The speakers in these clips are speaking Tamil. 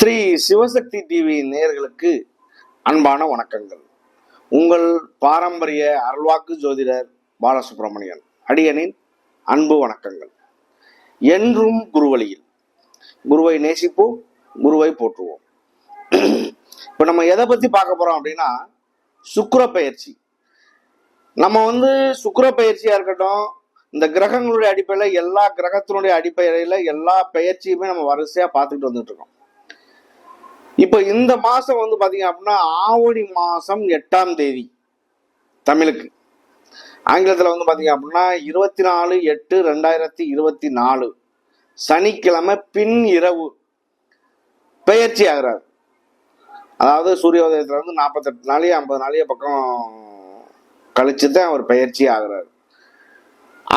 ஸ்ரீ சிவசக்தி டிவி நேர்களுக்கு அன்பான வணக்கங்கள். உங்கள் பாரம்பரிய அருள்வாக்கு ஜோதிடர் பாலசுப்ரமணியன் அடியனின் அன்பு வணக்கங்கள். என்றும் குருவழியில். குருவை நேசிப்போம் குருவை போற்றுவோம். இப்போ நம்ம எதை பற்றி பார்க்க போகிறோம் அப்படின்னா சுக்கர பயிற்சி. நம்ம வந்து சுக்கர பயிற்சியாக இருக்கட்டும் இந்த கிரகங்களுடைய அடிப்படையில் எல்லா கிரகத்தினுடைய அடிப்படையில் எல்லா பயிற்சியுமே நம்ம வரிசையாக பார்த்துக்கிட்டு வந்துட்டு இருக்கோம். இப்போ இந்த மாசம் வந்து பாத்தீங்க அப்படின்னா ஆவணி மாசம் எட்டாம் தேதி தமிழுக்கு. ஆங்கிலத்தில் வந்து பாத்தீங்க அப்படின்னா இருபத்தி நாலு எட்டு ரெண்டாயிரத்தி இருபத்தி நாலு. சனிக்கிழமை பின் இரவு பெயர்ச்சி ஆகிறார். அதாவது சூரிய உதயத்துல இருந்து நாற்பத்தெட்டு நாளையே ஐம்பது நாளையே பக்கம் கழிச்சு தான் அவர் பெயர்ச்சி ஆகிறார்.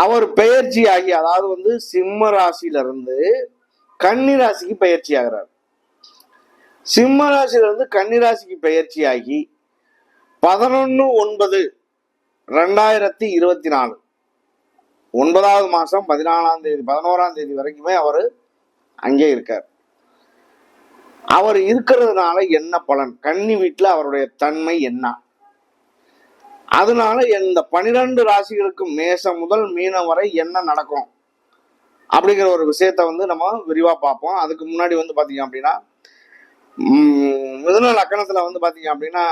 அவர் பெயர்ச்சி ஆகி அதாவது வந்து சிம்ம ராசியில இருந்து கன்னி ராசிக்கு பயிற்சி ஆகிறார். சிம்ம ராசியிலிருந்து கன்னிராசிக்கு கன்னி ராசிக்கு பெயர்ச்சி ஆகி பதினொன்று ஒன்பது ரெண்டாயிரத்தி இருபத்தி நாலு. ஒன்பதாவது மாதம் பதினாலாம் தேதி பதினோராம் தேதி வரைக்குமே அவர் அங்கே இருக்கார். அவர் இருக்கிறதுனால என்ன பலன்? கன்னி வீட்டில் அவருடைய தன்மை என்ன? அதனால இந்த பனிரெண்டு ராசிகளுக்கும் மேசம் முதல் மீனம் வரை என்ன நடக்கும்? அப்படிங்கிற ஒரு விஷயத்த வந்து நம்ம விரிவாக பார்ப்போம். அதுக்கு முன்னாடி வந்து பார்த்தீங்க அப்படின்னா மிதுன லக்கணத்துல வந்து பாத்தீங்க அப்படின்னா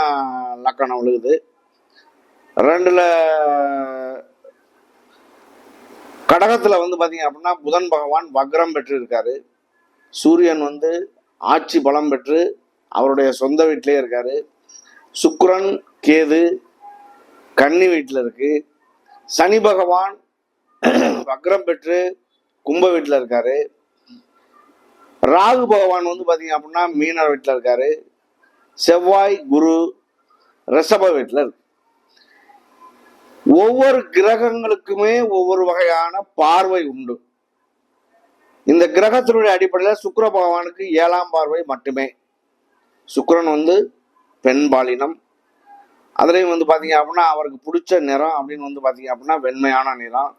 லக்கணம் விழுகுது ரெண்டுல கடகத்துல வந்து பாத்தீங்க அப்படின்னா புதன் பகவான் வக்ரம் பெற்று இருக்காரு சூரியன் வந்து ஆட்சி பலம் பெற்று அவருடைய சொந்த வீட்டிலே இருக்காரு. சுக்ரன் கேது கன்னி வீட்டில் இருக்கு. சனி பகவான் வக்ரம் பெற்று கும்ப வீட்டில் இருக்காரு. ராகு பகவான் வந்து பார்த்தீங்க அப்படின்னா மீனர் வீட்டில் இருக்காரு. செவ்வாய் குரு ரிஷப வீட்டில் இருக்கு. ஒவ்வொரு கிரகங்களுக்குமே ஒவ்வொரு வகையான பார்வை உண்டு. இந்த கிரகத்தினுடைய அடிப்படையில் சுக்கிர பகவானுக்கு ஏழாம் பார்வை மட்டுமே. சுக்கரன் வந்து பெண் பாலினம். அதுலேயும் வந்து பார்த்தீங்க அப்படின்னா அவருக்கு பிடிச்ச நிறம் அப்படின்னு வந்து பார்த்தீங்க அப்படின்னா வெண்மையான நிறம்.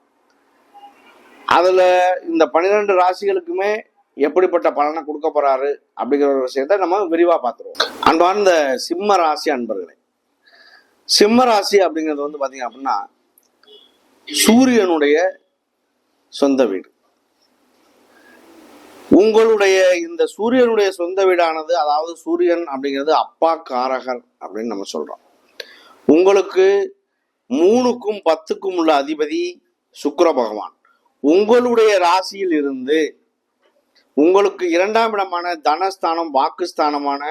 அதில் இந்த பன்னிரெண்டு ராசிகளுக்குமே எப்படிப்பட்ட பலனை கொடுக்க போறாரு அப்படிங்கிற ஒரு விஷயத்த நம்ம விரிவா பார்த்துருவோம். அன்பார்ந்த சிம்ம ராசி அன்பர்களே சிம்ம ராசி அப்படிங்கிறது வந்து பார்த்தீங்க அப்படின்னா சூரியனுடைய சொந்த வீடு. உங்களுடைய இந்த சூரியனுடைய சொந்த வீடானது அதாவது சூரியன் அப்படிங்கிறது அப்பா காரகர் அப்படின்னு நம்ம சொல்றோம். உங்களுக்கு மூணுக்கும் பத்துக்கும் உள்ள அதிபதி சுக்கர பகவான். உங்களுடைய ராசியில் இருந்து உங்களுக்கு இரண்டாம் இடமான தனஸ்தானம் வாக்குஸ்தானமான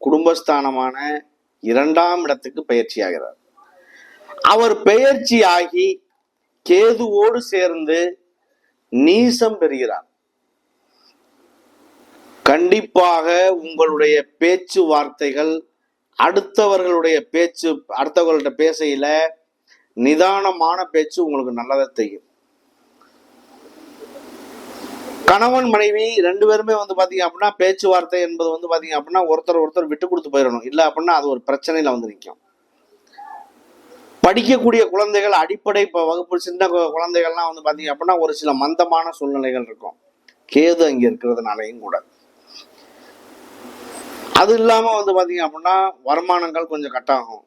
குடும்பஸ்தானமான இரண்டாம் இடத்துக்கு பயிற்சி ஆகிறார் அவர் பெயர்ச்சி ஆகி கேதுவோடு சேர்ந்து நீசம் பெறுகிறார். கண்டிப்பாக உங்களுடைய பேச்சுவார்த்தைகள் அடுத்தவர்களுடைய பேச்சு அடுத்தவர்கள்ட்ட பேசையில நிதானமான பேச்சு உங்களுக்கு நல்லதை செய்யும். கணவன் மனைவி ரெண்டு பேருமே வந்து பாத்தீங்க அப்படின்னா பேச்சுவார்த்தை என்பது வந்து பாத்தீங்க அப்படின்னா ஒருத்தர் ஒருத்தர் விட்டு கொடுத்து போயிடணும். இல்ல அப்படின்னா அது ஒரு பிரச்சனையில வந்து நிற்கும் படிக்கக்கூடிய குழந்தைகள் அடிப்படை இப்போ வகுப்பு சின்ன குழந்தைகள்லாம் வந்து பாத்தீங்க அப்படின்னா ஒரு சில மந்தமான சூழ்நிலைகள் இருக்கும். கேது அங்கே இருக்கிறதுனாலையும் கூட. அது இல்லாம வந்து பாத்தீங்க அப்படின்னா வருமானங்கள் கொஞ்சம் கட்டாகும்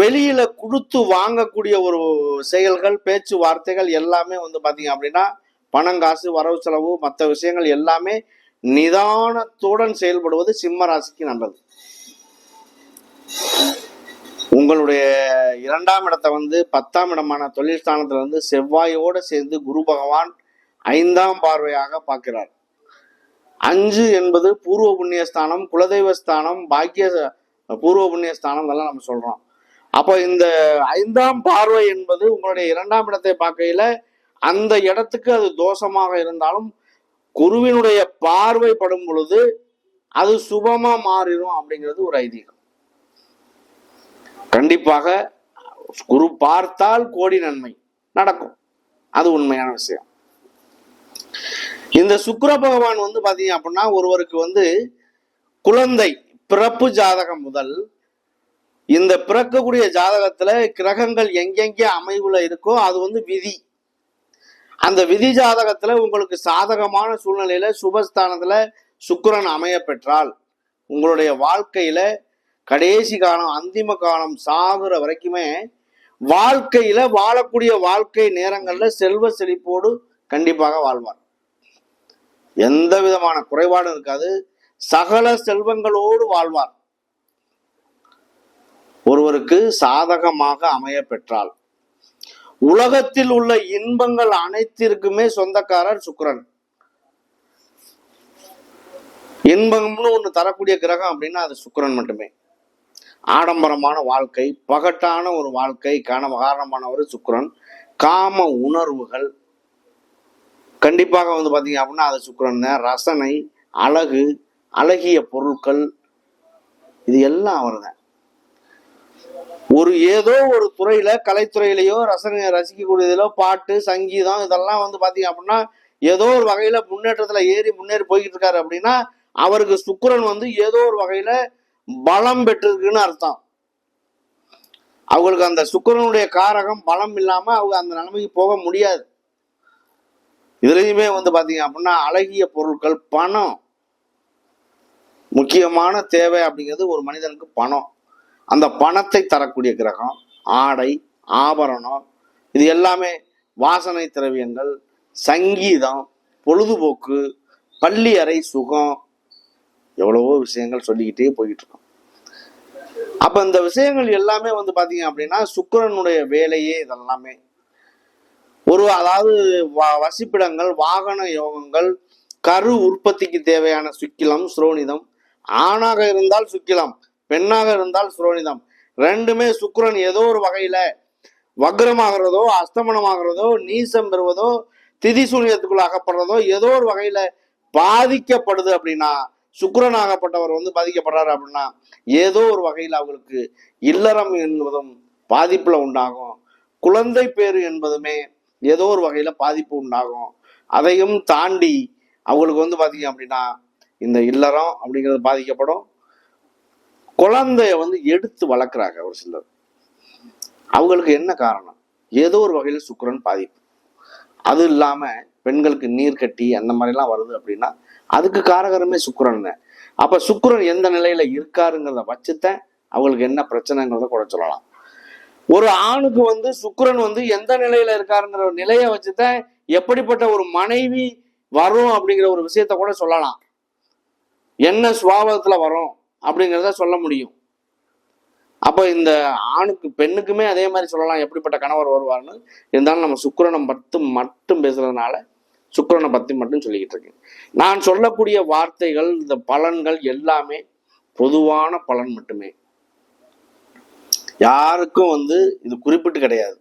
வெளியில கொடுத்து வாங்கக்கூடிய ஒரு செயல்கள் பேச்சுவார்த்தைகள் எல்லாமே வந்து பாத்தீங்க அப்படின்னா பணம் காசு வரவு செலவு மற்ற விஷயங்கள் எல்லாமே நிதானத்துடன் செயல்படுவது சிம்ம ராசிக்கு நல்லது. உங்களுடைய இரண்டாம் இடத்தை வந்து பத்தாம் இடமான தொழில் ஸ்தானத்துல வந்து செவ்வாயோட சேர்ந்து குரு பகவான் ஐந்தாம் பார்வையாக பார்க்கிறார். அஞ்சு என்பது பூர்வ புண்ணிய ஸ்தானம் குலதெய்வ ஸ்தானம் பாக்கிய பூர்வ புண்ணிய ஸ்தானம் இதெல்லாம் நம்ம சொல்றோம். அப்போ இந்த ஐந்தாம் பார்வை என்பது உங்களுடைய இரண்டாம் இடத்தை பார்க்கையில அந்த இடத்துக்கு அது தோஷமாக இருந்தாலும் குருவினுடைய பார்வைப்படும் பொழுது அது சுபமா மாறிடும் அப்படிங்கிறது ஒரு ஐதீகம். கண்டிப்பாக குரு பார்த்தால் கோடி நன்மை நடக்கும். அது உண்மையான விஷயம். இந்த சுக்கர பகவான் வந்து பாத்தீங்க அப்படின்னா ஒருவருக்கு வந்து குழந்தை பிறப்பு ஜாதகம் முதல் இந்த பிறக்கக்கூடிய ஜாதகத்துல கிரகங்கள் எங்கெங்கே அமைவுல இருக்கோ அது வந்து விதி. அந்த விதி ஜாதகத்துல உங்களுக்கு சாதகமான சூழ்நிலையில சுபஸ்தானத்துல சுக்கரன் அமைய பெற்றால் உங்களுடைய வாழ்க்கையில கடைசி காலம் அந்திம காலம் சாகுற வரைக்குமே வாழ்க்கையில வாழக்கூடிய வாழ்க்கை நேரங்கள்ல செல்வ செழிப்போடு கண்டிப்பாக வாழ்வார். எந்த விதமான குறைபாடும் இருக்காது. சகல செல்வங்களோடு வாழ்வார். ஒருவருக்கு சாதகமாக அமைய பெற்றால் உலகத்தில் உள்ள இன்பங்கள் அனைத்திற்குமே சொந்தக்காரர் சுக்கரன். இன்பம்னு ஒன்று தரக்கூடிய கிரகம் அப்படின்னா அது சுக்கரன் மட்டுமே. ஆடம்பரமான வாழ்க்கை பகட்டான ஒரு வாழ்க்கை காண காரணமானவர் சுக்கரன். காம உணர்வுகள். கண்டிப்பாக வந்து பார்த்தீங்க அப்படின்னா அது சுக்கரன் ரசனை அழகு அழகிய பொருட்கள் இது எல்லாம் அவர் தான் ஒரு ஏதோ ஒரு துறையில கலைத்துறையிலையோ ரசனை ரசிக்கக்கூடியதிலோ பாட்டு சங்கீதம் இதெல்லாம் வந்து பாத்தீங்க அப்படின்னா ஏதோ ஒரு வகையில முன்னேற்றத்துல ஏறி முன்னேறி போய்கிட்டு இருக்காரு அப்படின்னா அவருக்கு சுக்கரன் வந்து ஏதோ ஒரு வகையில பலம் பெற்றிருக்குன்னு அர்த்தம். அவங்களுக்கு அந்த சுக்கரனுடைய காரகம் பலம் இல்லாம அவங்க அந்த நிலைமைக்கு போக முடியாது. இதுலயுமே வந்து பாத்தீங்க அப்படின்னா அழகிய பொருட்கள் பணம். முக்கியமான தேவை அப்படிங்கிறது ஒரு மனிதனுக்கு பணம். அந்த பணத்தை தரக்கூடிய கிரகம் ஆடை ஆபரணம் இது எல்லாமே வாசனை திரவியங்கள் சங்கீதம் பொழுதுபோக்கு பள்ளி அறை சுகம் எவ்வளவோ விஷயங்கள் சொல்லிக்கிட்டே போய்கிட்டு இருக்கோம் அப்ப இந்த விஷயங்கள் எல்லாமே வந்து பாத்தீங்க அப்படின்னா சுக்கரனுடைய வேலையே இதெல்லாமே. ஒரு அதாவது வ- வசிப்பிடங்கள் வாகன யோகங்கள் கரு உற்பத்திக்கு தேவையான சுக்கிலம் சுரோனிதம் ஆணாக இருந்தால் சுக்கிலம் பெண்ணாக இருந்தால் சுரோனிதம். ரெண்டுமே சுக்கரன் ஏதோ ஒரு வகையில வக்ரமாகிறதோ அஸ்தமனமாகிறதோ நீசம் பெறுவதோ திதி சூன்யத்துக்குள்ள அகப்படுறதோ ஏதோ ஒரு வகையில பாதிக்கப்படுது அப்படின்னா சுக்கிரனாகப்பட்டவர் வந்து பாதிக்கப்படுறாரு அப்படின்னா ஏதோ ஒரு வகையில் அவங்களுக்கு இல்லறம் என்பதும் பாதிப்புல உண்டாகும். குழந்தை பேரு என்பதுமே ஏதோ ஒரு வகையில பாதிப்பு உண்டாகும். அதையும் தாண்டி அவங்களுக்கு வந்து பார்த்தீங்க அப்படின்னா இந்த இல்லறம் அப்படிங்கிறது பாதிக்கப்படும். குழந்தைய வந்து எடுத்து வளர்க்குறாங்க ஒரு சிலர். அவங்களுக்கு என்ன காரணம்? ஏதோ ஒரு வகையில் சுக்கரன் பாதிப்பு. அது இல்லாமல் பெண்களுக்கு நீர் கட்டி அந்த மாதிரிலாம் வருது அப்படின்னா அதுக்கு காரகரமே சுக்கரன் தான். அப்போ சுக்கரன் எந்த நிலையில் இருக்காருங்கிறத வச்சுதான் அவங்களுக்கு என்ன பிரச்சனைங்கிறத கூட சொல்லலாம். ஒரு ஆணுக்கு வந்து சுக்கரன் வந்து எந்த நிலையில இருக்காருங்கிற ஒரு நிலையை வச்சுதான் எப்படிப்பட்ட ஒரு மனைவி வரும் அப்படிங்கிற ஒரு விஷயத்த கூட சொல்லலாம். என்ன சுவாபகத்துல வரும்? அப்படிங்கிறத சொல்ல முடியும். அப்போ இந்த ஆணுக்கு பெண்ணுக்குமே அதே மாதிரி சொல்லலாம் எப்படிப்பட்ட கணவர் வருவார்னு. இருந்தாலும் நம்ம சுக்கரனை மட்டும் மட்டும் பேசுறதுனால சுக்கரனை பத்தி மட்டும் சொல்லிக்கிட்டு இருக்கேன். நான் சொல்லக்கூடிய வார்த்தைகள் இந்த பலன்கள் எல்லாமே பொதுவான பலன் மட்டுமே. யாருக்கும் வந்து இது குறிப்பிட்டு கிடையாது.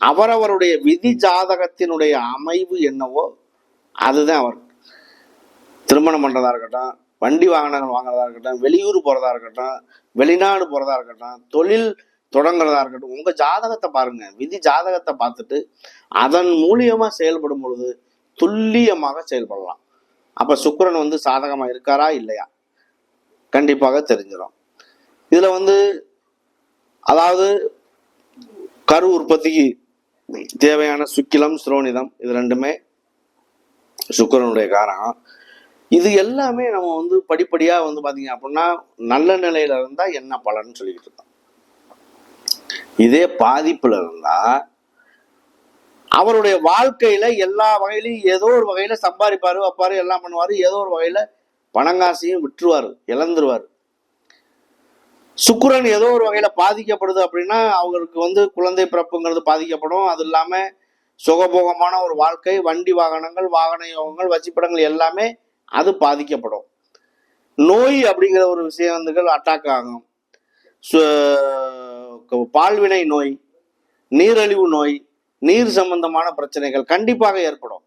அவரவருடைய விதி ஜாதகத்தினுடைய அமைவு என்னவோ அதுதான் அவர். திருமணம் பண்றதா இருக்கட்டும் வண்டி வாகனங்கள் வாங்குறதா இருக்கட்டும் வெளியூர் போறதா இருக்கட்டும் வெளிநாடு போறதா இருக்கட்டும் தொழில் தொடங்குறதா இருக்கட்டும் உங்க ஜாதகத்தை பாருங்க. விதி ஜாதகத்தை பார்த்துட்டு அதன் மூலியமா செயல்படும் பொழுது துல்லியமாக செயல்படலாம். அப்ப சுக்கரன் வந்து சாதகமா இருக்காரா இல்லையா? கண்டிப்பாக தெரிஞ்சிடும் இதுல வந்து அதாவது கரு உற்பத்திக்கு தேவையான சுக்கிலம் ஸ்ரோனிதம் இது ரெண்டுமே சுக்கரனுடைய காரகம் இது எல்லாமே நம்ம வந்து படிப்படியாக வந்து பார்த்தீங்க அப்படின்னா நல்ல நிலையில இருந்தால் என்ன பலன் சொல்லிக்கிட்டு இருக்கோம் இதே பாதிப்புல இருந்தா அவருடைய வாழ்க்கையில எல்லா வகையிலையும் ஏதோ ஒரு வகையில சம்பாதிப்பாரு வைப்பாரு எல்லாம் பண்ணுவாரு. ஏதோ ஒரு வகையில பணங்காசையும் விட்டுருவாரு இழந்துருவாரு. சுக்குரன் ஏதோ ஒரு வகையில பாதிக்கப்படுது அப்படின்னா அவங்களுக்கு வந்து குழந்தை பிறப்புங்கிறது பாதிக்கப்படும். அது இல்லாம சுகபோகமான ஒரு வாழ்க்கை வண்டி வாகனங்கள் வாகன யோகங்கள் வசிப்பிடங்கள் எல்லாமே அது பாதிக்கப்படும். நோய் அப்படிங்கிற ஒரு விஷயம் வந்து அட்டாக் ஆகும். சு- பால்வினை நோய் நீரழிவு நோய் நீர் சம்பந்தமான பிரச்சனைகள் கண்டிப்பாக ஏற்படும்.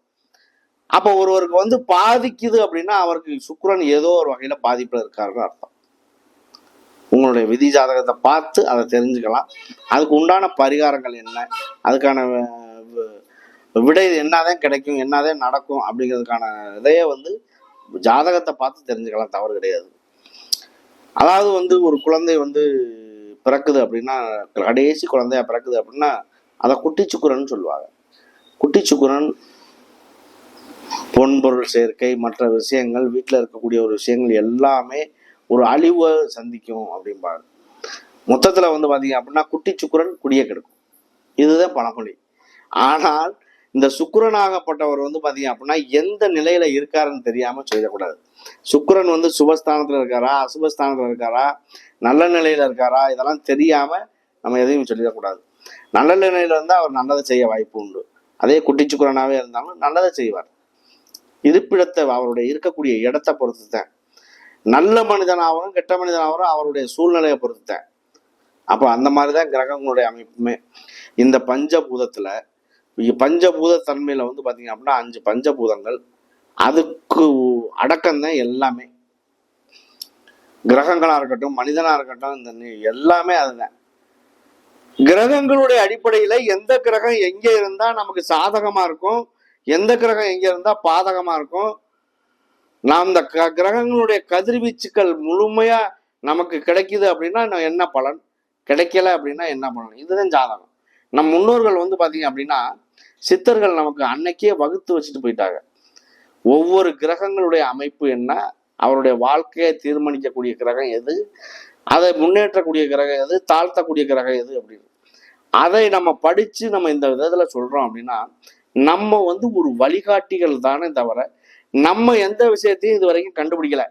அப்போ ஒருவருக்கு வந்து பாதிக்குது அப்படின்னா அவருக்கு சுக்ரன் ஏதோ ஒரு வகையில பாதிப்பில் இருக்காருன்னு அர்த்தம். உங்களுடைய விதி ஜாதகத்தை பார்த்து அதை தெரிஞ்சுக்கலாம். அதுக்கு உண்டான பரிகாரங்கள் என்ன? அதுக்கான விடை என்னதான் கிடைக்கும் என்னதான் நடக்கும் அப்படிங்கிறதுக்கான இதையே வந்து ஜாதகத்தை பார்த்து தெரிஞ்சுக்கலாம் தவறு கிடையாது. அதாவது வந்து ஒரு குழந்தை வந்து பிறக்குது அப்படின்னா கடைசி குழந்தையா பிறக்குது அப்படின்னா அதை குட்டி சுக்குரன் சொல்லுவாங்க. குட்டி சுக்குரன் பொன்பொருள் சேர்க்கை மற்ற விஷயங்கள் வீட்டில் இருக்கக்கூடிய ஒரு விஷயங்கள் எல்லாமே ஒரு அழிவை சந்திக்கும் அப்படிம்பாங்க. மொத்தத்தில் வந்து பார்த்தீங்க அப்படின்னா குட்டி சுக்குரன் குடியை கெடுக்கும். இதுதான் பழமொழி. ஆனால் இந்த சுக்கரனாகப்பட்டவர் வந்து பார்த்தீங்க அப்படின்னா எந்த நிலையில இருக்காருன்னு தெரியாம செய்யக்கூடாது சுக்கிரன் வந்து சுபஸ்தானத்தில் இருக்காரா? அசுபஸ்தானத்தில் இருக்காரா? நல்ல நிலையில இருக்காரா? இதெல்லாம் தெரியாம நம்ம எதையும் சொல்லிடக்கூடாது. நல்ல நிலையில இருந்தால் அவர் நல்லதை செய்ய வாய்ப்பு உண்டு. அதே குட்டி சுக்கரனாகவே இருந்தாலும் நல்லதை செய்வார். இருப்பிடத்தை அவருடைய இருக்கக்கூடிய இடத்தை பொறுத்து தான் நல்ல மனிதனாகவும் கெட்ட மனிதனாகவும் அவருடைய சூழ்நிலையை பொறுத்து தான் அப்போ அந்த மாதிரி தான் கிரகங்களுடைய அமைப்புமே. இந்த பஞ்சபூதத்தில் பஞ்சபூத தன்மையில் வந்து பார்த்தீங்க அப்படின்னா அஞ்சு பஞ்சபூதங்கள். அதுக்கு அடக்கம்தான் எல்லாமே. கிரகங்களாக இருக்கட்டும் மனிதனாக இருக்கட்டும் இந்த எல்லாமே அதுதான். கிரகங்களுடைய அடிப்படையில் எந்த கிரகம் எங்கே இருந்தால் நமக்கு சாதகமாக இருக்கும் எந்த கிரகம் எங்கே இருந்தால் பாதகமாக இருக்கும் நாம் இந்த க- கிரகங்களுடைய கதிர்வீச்சுக்கள் முழுமையாக நமக்கு கிடைக்குது அப்படின்னா நான் என்ன பலன்? கிடைக்கல அப்படின்னா என்ன பலன்? இதுதான் ஜாதகம். நம் முன்னோர்கள் வந்து பார்த்தீங்க அப்படின்னா சித்தர்கள் நமக்கு அன்னைக்கே வகுத்து வச்சுட்டு போயிட்டாங்க. ஒவ்வொரு கிரகங்களுடைய அமைப்பு என்ன? அவருடைய வாழ்க்கையை தீர்மானிக்கக்கூடிய கிரகம் எது? அதை முன்னேற்றக்கூடிய கிரகம் எது? தாழ்த்தக்கூடிய கிரகம் எது அப்படின்னு. அதை நம்ம படிச்சு நம்ம இந்த விதத்துல சொல்றோம் அப்படின்னா நம்ம வந்து ஒரு வழிகாட்டிகள் தானே தவிர நம்ம எந்த விஷயத்தையும் இது வரைக்கும் கண்டுபிடிக்கல.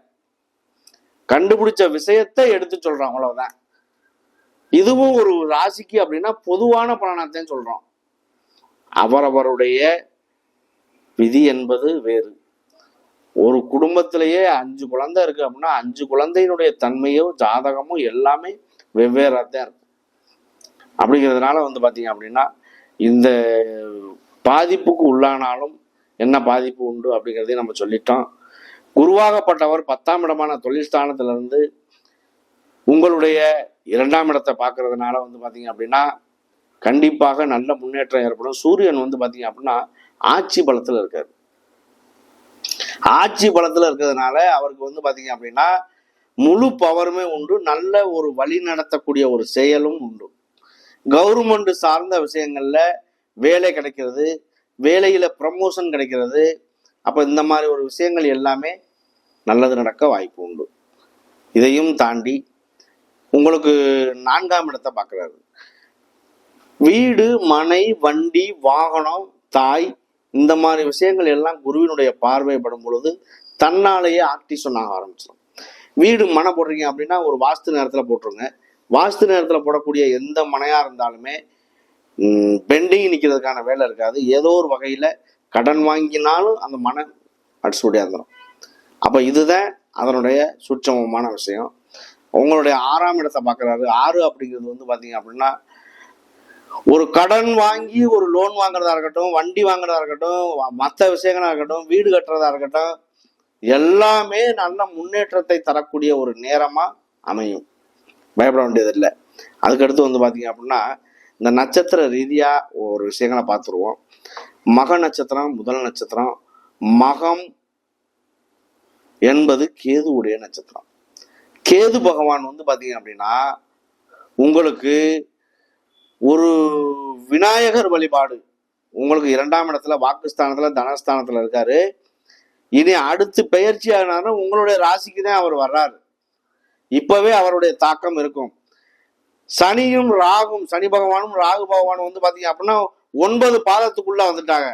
கண்டுபிடிச்ச விஷயத்தை எடுத்து சொல்றோம் அவ்வளவுதான். இதுவும் ஒரு ராசிக்கு அப்படின்னா பொதுவான பலனத்தையும் சொல்றோம். அவரவருடைய விதி என்பது வேறு. ஒரு குடும்பத்திலேயே அஞ்சு குழந்தை இருக்கு அப்படின்னா அஞ்சு குழந்தையினுடைய தன்மையும் ஜாதகமும் எல்லாமே வெவ்வேறாக தான் இருக்கும். அப்படிங்கிறதுனால வந்து பார்த்தீங்க அப்படின்னா இந்த பாதிப்புக்கு உள்ளானாலும் என்ன பாதிப்பு உண்டு அப்படிங்கிறதையும் நம்ம சொல்லிட்டோம். குருவாகப்பட்டவர் பத்தாம் இடமான தொழில் இருந்து உங்களுடைய இரண்டாம் இடத்தை பார்க்கறதுனால வந்து பார்த்தீங்க அப்படின்னா கண்டிப்பாக நல்ல முன்னேற்றம் ஏற்படும். சூரியன் வந்து பாத்தீங்க அப்படின்னா ஆட்சி பலத்துல இருக்காரு. ஆட்சி பலத்துல இருக்கிறதுனால அவருக்கு வந்து பாத்தீங்க அப்படின்னா முழு பவருமே உண்டு. நல்ல ஒரு வழி நடத்தக்கூடிய ஒரு செயலும் உண்டு. கவர்மெண்ட் சார்ந்த விஷயங்கள்ல வேலை கிடைக்கிறது வேலையில ப்ரமோஷன் கிடைக்கிறது. அப்ப இந்த மாதிரி ஒரு விஷயங்கள் எல்லாமே நல்லது நடக்க வாய்ப்பு உண்டு. இதையும் தாண்டி உங்களுக்கு நான்காம் இடத்தை பார்க்குறாரு வீடு மனை வண்டி வாகனம் தாய் இந்த மாதிரி விஷயங்கள் எல்லாம் குருவினுடைய பார்வைப்படும் பொழுது தன்னாலேயே ஆக்டிஷன் ஆக ஆரம்பிச்சிடும் வீடு மனை போடுறீங்க அப்படின்னா ஒரு வாஸ்து நேரத்தில் போட்டுருங்க. வாஸ்து நேரத்தில் போடக்கூடிய எந்த மனையா இருந்தாலுமே பெண்டிங் நிற்கிறதுக்கான வேலை இருக்காது. ஏதோ ஒரு வகையில் கடன் வாங்கினாலும் அந்த மனை அடிச்சு ஓடியாந்துடும் அப்போ இதுதான் அதனுடைய சுட்சமமான விஷயம். உங்களுடைய ஆறாம் இடத்தை பார்க்குறாரு. ஆறு அப்படிங்கிறது வந்து பார்த்தீங்க அப்படின்னா ஒரு கடன் வாங்கி ஒரு லோன் வாங்குறதா இருக்கட்டும் வண்டி வாங்குறதா இருக்கட்டும் மற்ற விஷயங்களா இருக்கட்டும் வீடு கட்டுறதா இருக்கட்டும் எல்லாமே நல்ல முன்னேற்றத்தை தரக்கூடிய ஒரு நேரமா அமையும். பயப்பட வேண்டியதில்லை அதுக்கடுத்து வந்து பார்த்தீங்க அப்படின்னா இந்த நட்சத்திர ரீதியா ஒரு விஷயங்களை பார்த்துருவோம் மக நட்சத்திரம் முதல் நட்சத்திரம் மகம் என்பது கேதுவுடைய நட்சத்திரம். கேது பகவான் வந்து பார்த்தீங்க அப்படின்னா உங்களுக்கு ஒரு விநாயகர் வழிபாடு. உங்களுக்கு இரண்டாம் இடத்துல வாக்குஸ்தானத்துல தனஸ்தானத்துல இருக்காரு. இனி அடுத்து பெயர்ச்சி ஆனாலும் உங்களுடைய ராசிக்கு தான் அவர் வர்றாரு. இப்பவே அவருடைய தாக்கம் இருக்கும். சனியும் ராகும் சனி பகவானும் ராகு பகவானும் வந்து பாத்தீங்க அப்படின்னா ஒன்பது பாதத்துக்குள்ள வந்துட்டாங்க.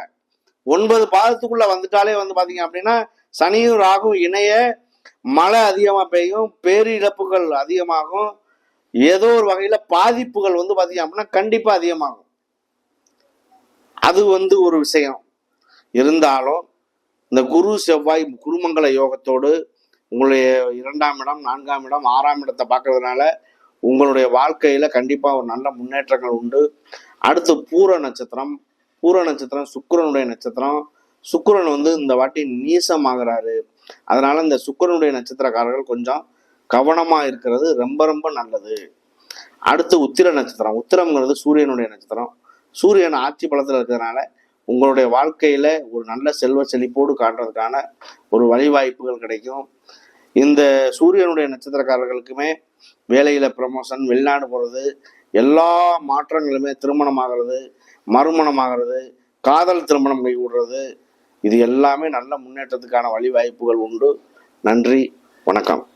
ஒன்பது பாதத்துக்குள்ள வந்துட்டாலே வந்து பாத்தீங்க அப்படின்னா சனியும் ராகும் இணைய மழை அதிகமா பெய்யும் பேரிழப்புகள் அதிகமாகும். ஏதோ ஒரு வகையில பாதிப்புகள் வந்து பார்த்தீங்க அப்படின்னா கண்டிப்பா அதிகமாகும். அது வந்து ஒரு விஷயம். இருந்தாலும் இந்த குரு செவ்வாய் குருமங்கல யோகத்தோடு உங்களுடைய இரண்டாம் இடம் நான்காம் இடம் ஆறாம் இடத்தை பார்க்கறதுனால உங்களுடைய வாழ்க்கையில கண்டிப்பா ஒரு நல்ல முன்னேற்றங்கள் உண்டு. அடுத்து பூர நட்சத்திரம். பூர நட்சத்திரம் சுக்கிரனுடைய நட்சத்திரம். சுக்கரன் வந்து இந்த வாட்டி நீசமாகிறாரு. அதனால இந்த சுக்கரனுடைய நட்சத்திரக்காரர்கள் கொஞ்சம் கவனமா இருக்கிறது ரொம்ப ரொம்ப நல்லது. அடுத்து உத்திர நட்சத்திரம். உத்திரம்ங்கிறது சூரியனுடைய நட்சத்திரம். சூரியன் ஆட்சி பலத்தில் இருக்கிறதுனால உங்களுடைய வாழ்க்கையில ஒரு நல்ல செல்வ செழிப்போடு காட்டுறதுக்கான ஒரு வழிவாய்ப்புகள் கிடைக்கும். இந்த சூரியனுடைய நட்சத்திரக்காரர்களுக்குமே வேலையில ப்ரமோஷன் வெளிநாடு போகிறது எல்லா மாற்றங்களுமே திருமணம் ஆகிறது மறுமணம் ஆகிறது காதல் திருமணம் கை விடுறது இது எல்லாமே நல்ல முன்னேற்றத்துக்கான வழிவாய்ப்புகள் உண்டு. நன்றி வணக்கம்.